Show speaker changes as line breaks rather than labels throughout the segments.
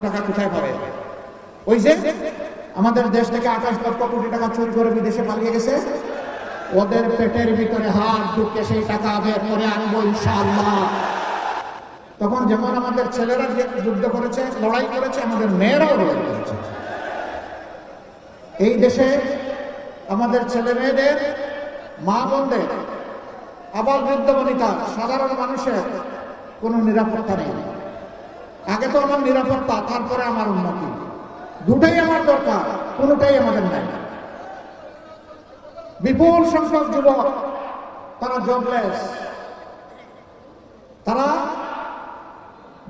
টাকা কোথায় পাবে? ওই যে আমাদের দেশ থেকে আঠাশ লক্ষ কোটি টাকা চুরি করে বিদেশে পালিয়ে গেছে। ওদের পেটের ভিতরে হাত ঢুকে সেই টাকা বের করে আনব ইনশাআল্লাহ। তখন যেমন আমাদের ছেলেরা যুদ্ধ করেছে, লড়াই করেছে, আমাদের মেয়েরাও লড়াই করেছে। এই দেশে আমাদের ছেলে মেয়েদের, মা বোনদের, আবার বৃদ্ধ বনিতা, সাধারণ মানুষের কোনো নিরাপত্তা নেই। আগে তো আমার নিরাপত্তা, তারপরে আমার উন্নতি। দুটাই আমার দরকার, কোনোটাই আমাদের নাই। বিপুল সংখ্যক যুবক, তারা জবলেস তারা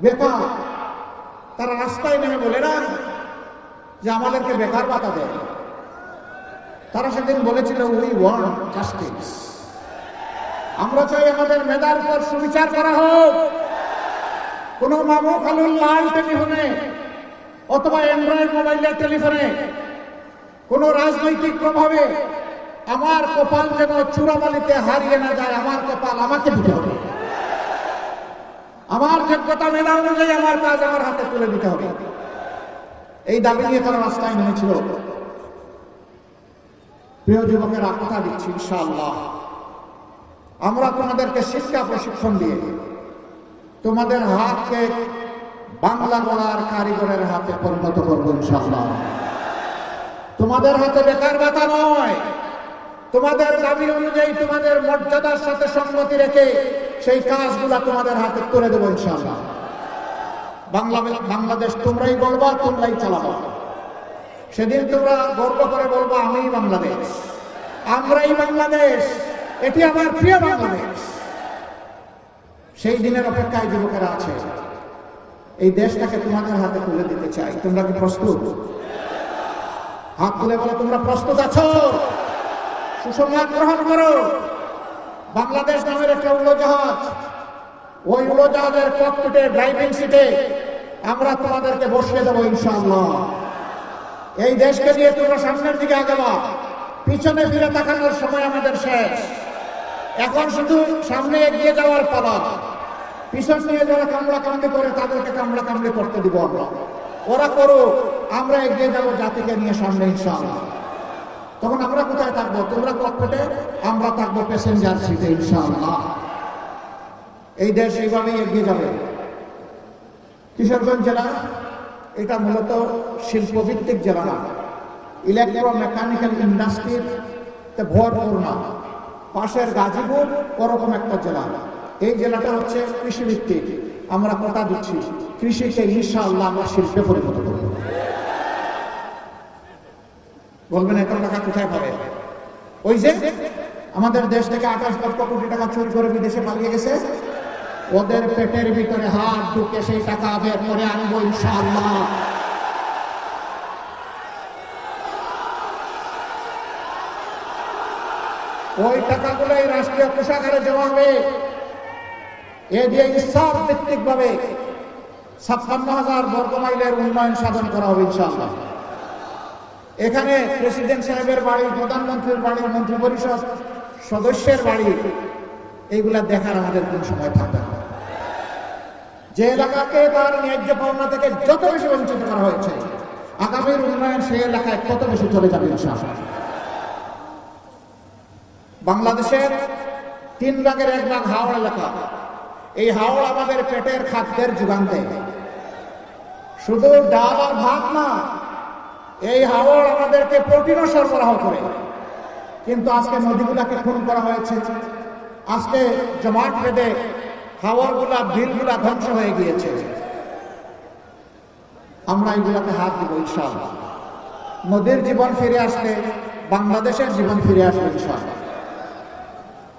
বেকার। তারা রাস্তায় নেমে বলে না যে আমাদেরকে বেকার বাতা দেয়। তারা সেদিন বলেছিল উই ওয়ান্ট জাস্টিস আমরা চাই আমাদের মেধার উপর সুবিচার করা হোক। কোন মামু খালুর লাল টেলিফোনে অথবা অ্যান্ড্রয়েড মোবাইলের টেলিফোনে কোন রাজনৈতিক প্রভাবে আমার কপাল যেন চূড়াবালিতে হারিয়ে না যায়, আমার কপাল আমাকে দিতে হবে। আমার যোগ্যতা মেধা অনুযায়ী আমার কাজ আমার হাতে তুলে দিতে হবে। এই দাবি নিয়ে তারা রাস্তায় নেমেছিল। প্রিয় যুবকেরা, কথা দিচ্ছি, ইনশাআল্লাহ। আমরা তোমাদেরকে শিক্ষা প্রশিক্ষণ দিয়ে তোমাদের হাতকে বাংলা বলার কারিগরের হাতে পরিণত করব ইনশাআল্লাহ। তোমাদের হাতে বেকার ভাতা নয়। তোমাদের দাবি অনুযায়ী তোমাদের মর্যাদার সাথে সম্মতি রেখে সেই কাজগুলা তোমাদের হাতে তুলে দেবো ইনশাআল্লাহ। বাংলা বাংলাদেশ তোমরাই বলবা তোমরাই চালাবা। সেদিন তোমরা গর্ব করে বলব, আমিই বাংলাদেশ। আমরাই বাংলাদেশ। এটি আমার প্রিয় বাংলাদেশ। সেই দিনের অপেক্ষায় যুবকেরা আছে। এই দেশটাকে তোমাদের হাতে তুলে দিতে চাই। তোমরা কি প্রস্তুত? হাত তুলে বলো, তোমরা প্রস্তুত আছো? সুসংবাদ গ্রহণ করো। বাংলাদেশ নামের একটা উড়োজাহাজ। ওই উড়োজাহাজের ককপিটে ড্রাইভিং সিটে আমরা তোমাদেরকে বসিয়ে দেবো ইনশাআল্লাহ। এই দেশকে নিয়ে তোমরা সামনের দিকে আগাবা। পিছনে ফিরে তাকানোর সময় আমাদের শেষ। এখন শুধু সামনে এগিয়ে যাওয়ার পালা। পিছন নিয়ে যারা কামড়া কামড়ি করে, তাদেরকে কামড়া কামড়ি করতে দিব আমরা। ওরা করুক, আমরা এগিয়ে যাব জাতিকে নিয়ে সামনে, ইনশাআল্লাহ। তখন আমরা কোথায় থাকব? তোমরা ককপেটে, আমরা থাকব প্যাসেঞ্জার সিটে ইনশাআল্লাহ। এই দেশ এইভাবেই এগিয়ে যাবে। কিশোরগঞ্জ জেলা, এটা মূলত শিল্পভিত্তিক জেলা। না ইলেকট্রো মেকানিক্যাল ইন্ডাস্ট্রির ভরপুর না পাশের গাজীপুর, ওরকম একটা জেলা। এই জেলাটা হচ্ছে কৃষিভিত্তিক। আমরা কথা দিচ্ছি কৃষিকে ইনশাআল্লাহ আমরা শিল্পে পরিণত করব বলবেন, এত টাকা কোথায় পাবে? ওই যে আমাদের দেশ থেকে আঠাশ লক্ষ কোটি টাকা চুরি করে বিদেশে পালিয়ে গেছে। ওদের পেটের ভিতরে হাত ঢুকে সেই টাকা বের করে আনব ইনশাআল্লাহ। ওই টাকাগুলো এই রাষ্ট্রীয় কোষাগারে জমা হবে। এ দিয়ে ইসাব ভিত্তিক ভাবে ছাপ্পান্ন হাজার বর্গ মাইলের উন্নয়ন সাধন করা হবে, ইনশাআল্লাহ। এখানে প্রেসিডেন্ট সাহেবের বাড়ি, প্রধানমন্ত্রীর বাড়ি মন্ত্রী পরিষদ সদস্যের বাড়ি, এইগুলা দেখার আমাদের কোন সময় থাকবে যে এলাকাকে তার ন্যায্য পাওনা থেকে যত বেশি বঞ্চিত করা হয়েছে, আগামীর উন্নয়ন সেই এলাকায় তত বেশি চলে যাবে, ইনশাআল্লাহ। বাংলাদেশের তিন ভাগের এক ভাগ হাওড় এলাকা। এই হাওড় আমাদের পেটের খাদ্যের যোগান দেয়। শুধু ডাল আর ভাত না, এই হাওড় আমাদেরকে প্রোটিনও সরবরাহ করে। কিন্তু আজকে নদীগুলাকে খুন করা হয়েছে। আজকে জমাট বেঁধে হাওয়ারগুলা বিলগুলা ধ্বংস হয়ে গিয়েছে। আমরা এইগুলাতে হাত দিব ইনশাআল্লাহ। নদীর জীবন ফিরে আসলে, বাংলাদেশের জীবন ফিরে আসবে ইনশাআল্লাহ।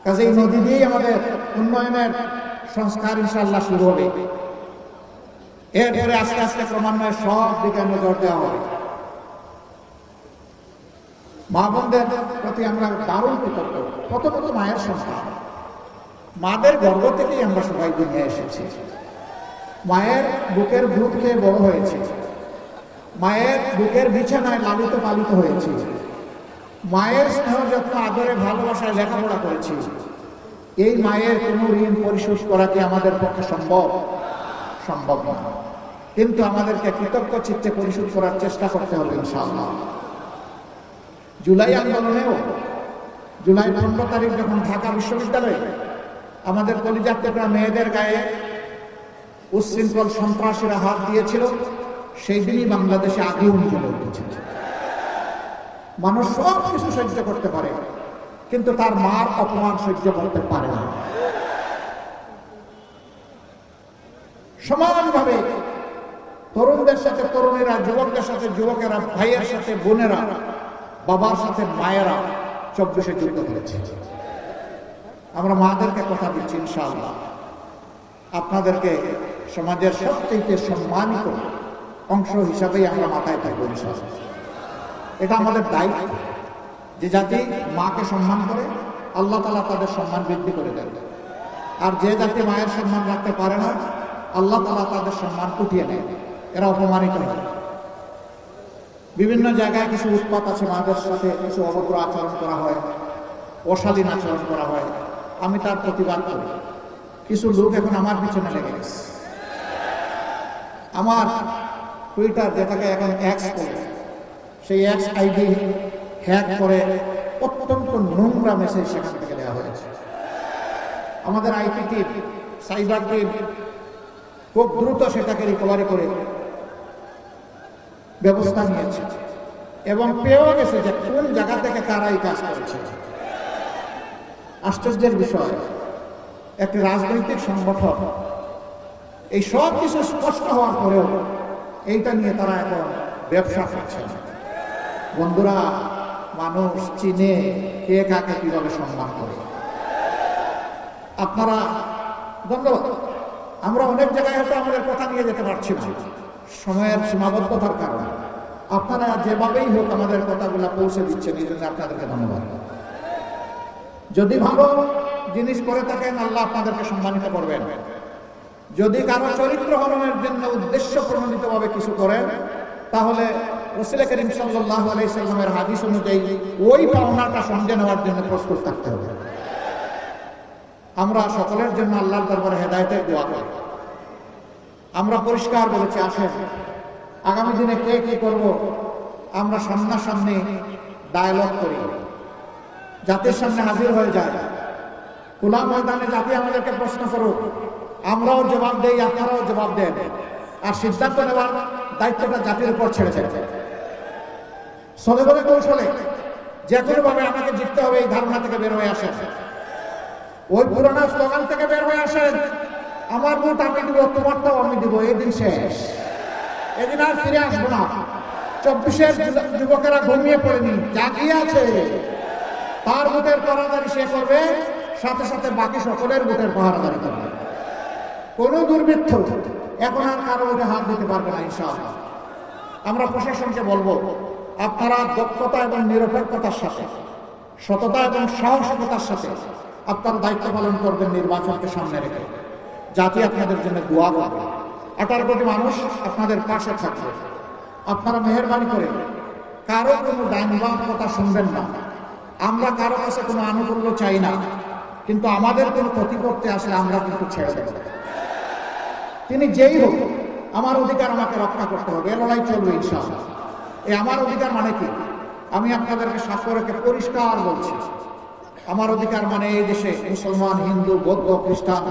কাজে এই নদী দিয়েই আমাদের উন্নয়নের সংস্কার ইনশাল্লাহ শুরু হবে। এরপরে আস্তে আস্তে ক্রমান্বয়ে সব দিকে নজর দেওয়া হবে। মা বোনদের প্রতি আমরা দারুণ কৃতজ্ঞ। কত কত মায়ের সন্তান। মাদের গর্ব থেকেই আমরা সবাই দুনিয়া এসেছি। মায়ের বুকের দুধ খেয়ে বড় হয়েছে। মায়ের বুকের বিছানায় লালিত পালিত হয়েছে। মায়ের স্নেহ, যত্ন, আদরে ভালোবাসায় লেখাপড়া করেছি। এই মায়ের কোনো ঋণ পরিশোধ করা কি আমাদের পক্ষে সম্ভব? সম্ভব না। কিন্তু আমাদেরকে কৃতজ্ঞ চিত্তে পরিশোধ করার চেষ্টা করতে হবে, ইনশাআল্লাহ। জুলাই আন্দোলনেও, জুলাই পনেরো তারিখ যখন ঢাকা বিশ্ববিদ্যালয়ে আমাদের কলিজাত্যা মেয়েদের গায়ে উচ্ছৃঙ্খল সন্ত্রাসীরা হাত দিয়েছিল, সেই দিনই বাংলাদেশে আগুন জ্বলে মানুষ সব কিছু সহ্য করতে পারে। কিন্তু তার মার অপমান সহ্য করতে পারে না। সমানভাবে তরুণদের সাথে তরুণীরা, যুবকদের সাথে যুবকেরা, ভাইয়ের সাথে বোনেরা, বাবার সাথে মায়েরা চব্বিশে যুদ্ধ করেছে। আমরা মাদেরকে কথা দিচ্ছি, ইনশাআল্লাহ। আপনাদেরকে সমাজের সবচেয়ে সম্মানিত অংশ হিসাবেই আমরা মাথায় থাকব, ইনশাআল্লাহ। এটা আমাদের দায়িত্ব। যে জাতি মাকে সম্মান করে, আল্লাহ তালা তাদের সম্মান বৃদ্ধি করে দেন। আর যে জাতি মায়ের সম্মান রাখতে পারে না, আল্লাহ তালা তাদের সম্মান কুটিয়ে নেয়। এরা অপমানিত হয়। বিভিন্ন জায়গায় কিছু উৎপাত আছে মাদের সাথে, কিছু অভদ্র আচরণ করা হয়, অশালীন আচরণ করা হয়। আমি তার প্রতিবাদ করি। কিছু লোক এখন আমার পিছনে লেগে গেছে। আমার টুইটার যেটাকে এখন এক্স করে সেই এক্স আইডি হ্যাক করে অত্যন্ত নোংরা মেসেজ সেখান থেকে দেওয়া হয়েছে। আমাদের আইটি টিম, সাইবার টিম খুব দ্রুত সেটাকে রিকভারি করে ব্যবস্থা নিয়েছে এবং পেয়েও গেছে যে কোন জায়গা থেকে কারা এই কাজ করেছে। আশ্চর্যের বিষয়, একটি রাজনৈতিক সংগঠন, এই সব কিছু স্পষ্ট হওয়ার পরেও এইটা নিয়ে তারা এখন ব্যবসা করছে বন্ধুরা মানুষ চিনে কে কাকে কীভাবে সম্মান করে। আপনারা, ধন্যবাদ। আমরা অনেক জায়গায় হয়তো আমাদের কথা নিয়ে যেতে পারছি না। সময়ের সীমাবদ্ধতার কারণে। আপনারা যেভাবেই হোক আমাদের কথাগুলো পৌঁছে দিচ্ছেন, এই জন্য আপনাদেরকে ধন্যবাদ। যদি ভালো জিনিস করে থাকেন, আল্লাহ আপনাদেরকে সম্মানিত করবেন। যদি কারও চরিত্র হরণের জন্য উদ্দেশ্য প্রণোদিতভাবে কিছু করেন, তাহলে রসুল করিম সাল্লাহ আলাইসাল্লামের হাদিস অনুযায়ী ওই পাওনাটা সঙ্গে নেওয়ার জন্য প্রস্তুত থাকতে হবে। আমরা সকলের জন্য আল্লাহর দরবারে হেদায়তের দোয়া করি। আমরা পরিষ্কার বলেছি, আসেন, আগামী দিনে কে কি করব, আমরা সামনাসামনি ডায়ালগ করি। জাতির সামনে হাজির হয়ে যায় খোলা ময়দানে জাতি আমাদেরকে প্রশ্ন করুক, আমরাও জবাব দেই, আপনারাও জবাব দেন। আর সিদ্ধান্ত নেওয়ার দায়িত্বটা জাতির উপর ছেড়ে যায় সলে বলে কৌশলে যে কোনোভাবে আমাকে জিততে হবে, এই ধারণা থেকে বের হয়ে আসেন। ওই পুরোনো স্লোগান থেকে বের হয়ে আসেন, আমার ভোট আমি দিব, তোমারটাও আমি দিব এই দিন শেষ। এদিন আর ফিরে আসব না। চব্বিশের যুবকেরা ঘুমিয়ে পড়েনি, জাগিয়ে আছে। তার ভোটের পাহারাদারি সে করবে, সাথে সাথে বাকি সকলের ভোটের পাহারাদারি করবে। কোনো দুর্বৃত্ত এখন আর কারও হাত দিতে পারবে না, ইনশাআল্লাহ। আমরা প্রশাসনকে বলব আপনারা দক্ষতা এবং নিরপেক্ষতার সাথে, সততা এবং সাহসিকতার সাথে আপনারা দায়িত্ব পালন করবেন নির্বাচনকে সামনে রেখে। জাতি আপনাদের জন্য দোয়া করবে। আঠারো কোটি মানুষ আপনাদের পাশে থাকবে। আপনারা মেহরবানি করে কারও কোনো ডাইনবাম কথা শুনবেন না। আমরা কারও কাছে কোনো আনুকূল্য চাই না, কিন্তু আমাদের কোনো ক্ষতি করতে আসলে আমরা কিন্তু ছেড়ে দেব। তিনি যেই হোক, আমার অধিকার আমাকে রক্ষা করতে হবে, এ লড়াই চলবে ইনশাআল্লাহ। এই আমার অধিকার মানে কি? আমি আপনাদেরকে রেখে পরিষ্কার বলছি। আমার অধিকার মানে এই দেশে মুসলমান, হিন্দু, বৌদ্ধ, খ্রিস্টান,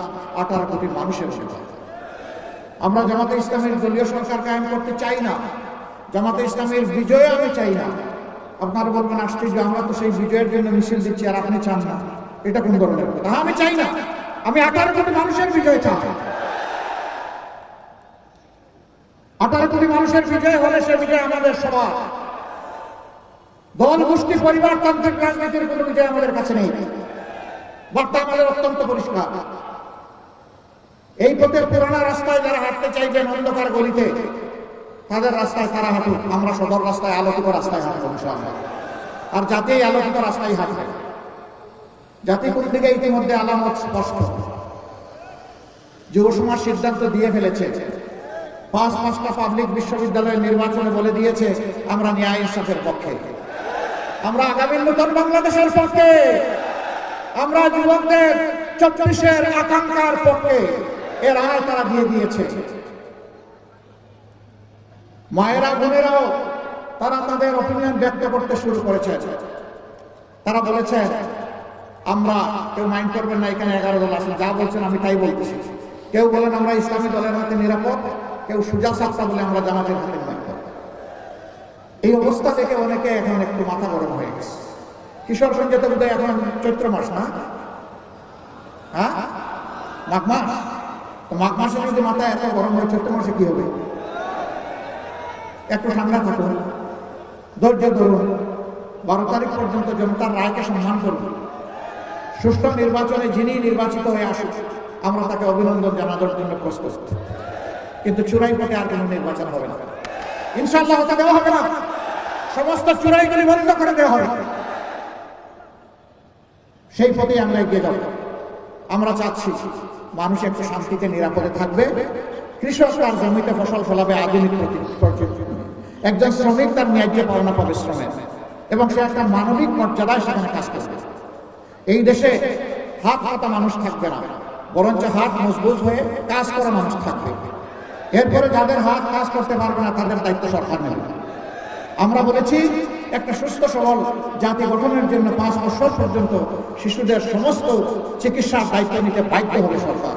আঠারো কোটি মানুষের অধিকার। আমরা জামাতে ইসলামের দলীয় সরকার কায়েম করতে চাই না। জামাতে ইসলামের বিজয় আমি চাই না। আপনারা বলবেন, আশ্চর্য, আমরা তো সেই বিজয়ের জন্য মিছিল দিচ্ছি আর আপনি চান না। এটা কোন ধরনের কথা? আমি চাই না। আমি আঠারো কোটি মানুষের বিজয় চাই। আঠারো কোটি মানুষের বিজয় হলে সে বিজয় আমাদের সবার। দল গোষ্ঠী পরিবারতান্ত্রিক রাজনীতির কোনো বিজয় আমাদের কাছে নেই। বার্তা আমাদের অত্যন্ত পরিষ্কার। এই পথে পুরানা রাস্তায় যারা হাঁটতে চাইবেন অন্ধকার গলিতে, তাদের রাস্তায় তারা হাঁটুক। আমরা সদর রাস্তায়, আলোকিত রাস্তায় হাঁটবো ইনশাআল্লাহ। আর জাতি আলোকিত রাস্তায় হাঁটবে। জাতি কোন দিকে ইতিমধ্যে আলামত স্পষ্ট। যুব সমাজ সিদ্ধান্ত দিয়ে ফেলেছে। পাঁচ পাঁচটা পাবলিক বিশ্ববিদ্যালয়ের নির্বাচনে বলে দিয়েছে, আমরা ন্যায় ইনসাফের পক্ষে। আমরা আগামী নতুন বাংলাদেশের পক্ষে। আমরা যুবকদের চব্বিশের আকাঙ্ক্ষার পক্ষে। এর আয় তারা দিয়ে দিয়েছে। মায়েরা, বোনেরাও, তারা তাদের অপিনিয়ন ব্যক্ত করতে শুরু করেছে। তারা বলেছে, আমরা কেউ মাইন্ড করবেন না, এখানে এগারো দল আছেন। যা বলছেন আমি তাই বলতেছি। কেউ বলেন, আমরা ইসলামী দলের হাতে নিরাপদ। কেউ সুজা সাপ্তা বলে আমরা জামাতের হাতে এই অবস্থা থেকে অনেকে এখন একটু মাথা গরম হয়ে গেছে। কিশোরগঞ্জে তো বোধহয় এখন চৈত্র মাস না? হ্যাঁ? মাঘ মাস? মাঘ মাসে যদি মাথা এত গরম হয়, চৈত্র মাসে কি হবে? একটু ঠান্ডা থাকুন, ধৈর্য ধরুন, বারো তারিখ পর্যন্ত জনতার রায়কে সম্মান করুন। সুষ্ঠু নির্বাচনে যিনি নির্বাচিত হয়ে আসুক, আমরা তাকে অভিনন্দন জানানোর জন্য প্রস্তুত। কিন্তু চুরাই পথে আর কোনো নির্বাচন হবে না। ইনশাল্লাহ হতে দেওয়া হবে না। সমস্ত চূড়াইগুলি বন্ধ করে দেওয়া হবে। সেই পথেই আমরা এগিয়ে যাব। আমরা চাচ্ছি মানুষ একটু শান্তিতে, নিরাপদে থাকবে। কৃষক তার জমিতে ফসল ফলাবে আধুনিক একজন শ্রমিক তার ন্যায্য পাওনা পাবে শ্রমের এবং সে একটা মানবিক মর্যাদায় সেখানে কাজ করবে। এই দেশে হাত পাতা মানুষ থাকবে না। বরঞ্চ হাত মজবুত হয়ে কাজ করা মানুষ থাকবে। এরপরে যাদের হাত কাজ করতে পারবে না, তাদের দায়িত্ব সরকার নেবে। আমরা বলেছি, একটা সুস্থ, সবল জাতি গঠনের জন্য পাঁচ বছর পর্যন্ত শিশুদের সমস্ত চিকিৎসার দায়িত্ব নিতে বাধ্য হবে সরকার।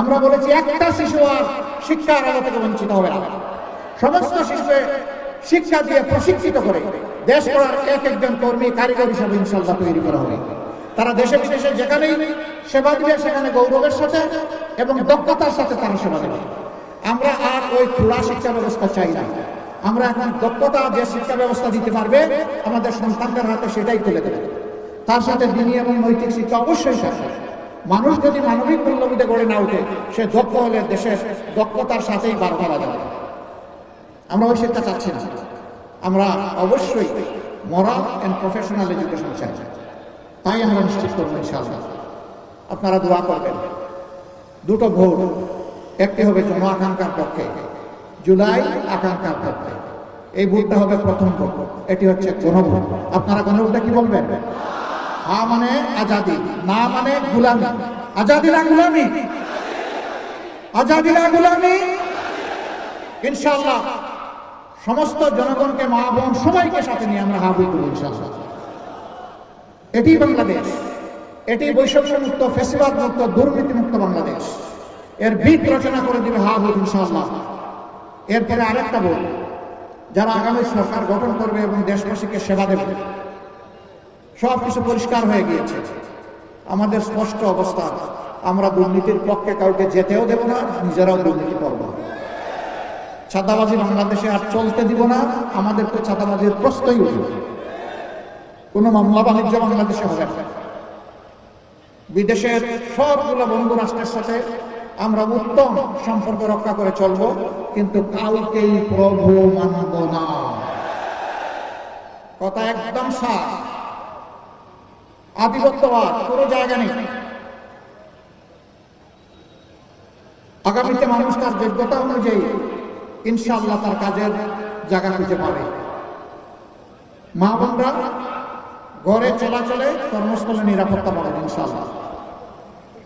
আমরা বলেছি, একটা শিশু আর শিক্ষার আলো থেকে বঞ্চিত হবে না। সমস্ত শিশুকে শিক্ষা দিয়ে প্রশিক্ষিত করে দেশ করার এক একজন কর্মী কারিগর হিসাবে ইনশাল্লাহ তৈরি করা হবে। তারা দেশে বিদেশে যেখানেই সেবা দিবে, সেখানে গৌরবের সাথে এবং দক্ষতার সাথে তারা সেবা দেবে। আমরা আর ওই খোলা শিক্ষা ব্যবস্থা চাই না। আমরা এখন দক্ষতা যে শিক্ষা ব্যবস্থা দিতে পারবে, আমাদের সন্তানদের হাতে সেটাই তুলে দেবে। তার সাথে দিনী এবং নৈতিক শিক্ষা অবশ্যই থাকবে। মানুষ যদি মানবিক মূল্যবোধে গড়ে না উঠে সে দক্ষ হলে দেশের দক্ষতার সাথেই বার করা যাবে আমরা ওই শিক্ষা চাচ্ছি না। আমরা অবশ্যই মরাল অ্যান্ড প্রফেশনাল এডুকেশন চাই। তাই আমরা নিশ্চিত করব ইনশাআল্লাহ। আপনারা দোয়া করবেন। দুটো ভোট একটি হবে জন আকাঙ্ক্ষার পক্ষে, জুলাই আকাঙ্ক্ষার পক্ষে। এই ভোটটা হবে প্রথম ভোট, এটি হচ্ছে গণভোট আপনারা গণভোটটা কি বলবেন? হা মানে আজাদি, না মানে গুলামি। আজাদি না গুলামি? আজাদি না গুলামি? ইনশাআল্লাহ। সমস্ত জনগণকে মা বোন সবাইকে সাথে নিয়ে আমরা হাবি করি ইনশাআল্লাহ। এটি বাংলাদেশ। এটি বৈষম্য মুক্ত ফেসিবাদ মুক্ত দুর্নীতি মুক্ত বাংলাদেশ। এর বীজ রচনা করে দিবে হা ভোট ইনশাআল্লাহ। এরপরে আরেকটা ভোট যারা আগামী সরকার গঠন করবে এবং দেশবাসীকে সেবা দেবে, সব কিছু পরিষ্কার হয়ে গিয়েছে। আমাদের স্পষ্ট অবস্থা, আমরা দুর্নীতির পক্ষে কাউকে যেতেও দেব না, নিজেরাও দুর্নীতি করব। ছাতাবাজি বাংলাদেশে আর চলতে দিব না, আমাদের তো ছাতাবাজির প্রশ্নই উঠবে। কোনো মামলা বাণিজ্য বাংলাদেশে হবে না। বিদেশের সবগুলো বন্ধু রাষ্ট্রের সাথে আমরা উত্তম সম্পর্ক রক্ষা করে চলব, কিন্তু কাউকেই প্রভু মানব না। কথা একদম সাফ। আধিপত্যবাদ, কোনো জায়গা নেই। আগামীতে মানুষ তার যোগ্যতা অনুযায়ী ইনশাআল্লাহ তার কাজের জায়গা খুঁজে পাবে। মা বোনরা ঘরে চলাচলে কর্মস্থলে নিরাপত্তা পাবেন ইনশাআল্লাহ।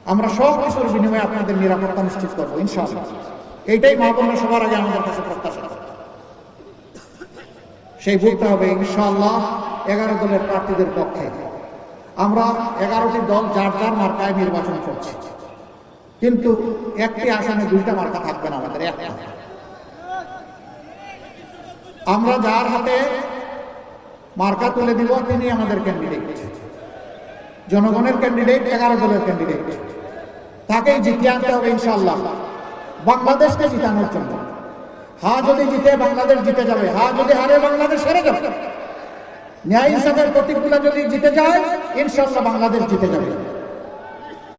আমরা সব কিছুর বিনিময়ে আপনাদের নিরাপত্তা নিশ্চিত করব, ইনশাআল্লাহ। এইটাই মা বোনরা সবার আগে আমাদের কাছে প্রত্যাশা। সেই ভোটটা হবে ইনশাআল্লাহ এগারো দলের প্রার্থীদের পক্ষে। আমরা এগারোটি দল যার যার মার্কায় নির্বাচন করছি। কিন্তু একটি আসনে দুইটা মার্কা থাকবে না আমাদের, একটা। আমরা যার হাতে মার্কা তুলে দিব, তিনি আমাদের ক্যান্ডিডেট জনগণের ক্যান্ডিডেট এগারো দলের ক্যান্ডিডেট তাকেই জিতিয়ে আনতে হবে ইনশাল্লাহ বাংলাদেশকে জিতানোর জন্য। হা যদি জিতে, বাংলাদেশ জিতে যাবে। হা যদি হারে, বাংলাদেশ হেরে যাবে। ন্যায় ইনসাফের প্রতীকগুলো যদি জিতে যায় ইনশাল্লাহ বাংলাদেশ জিতে যাবে।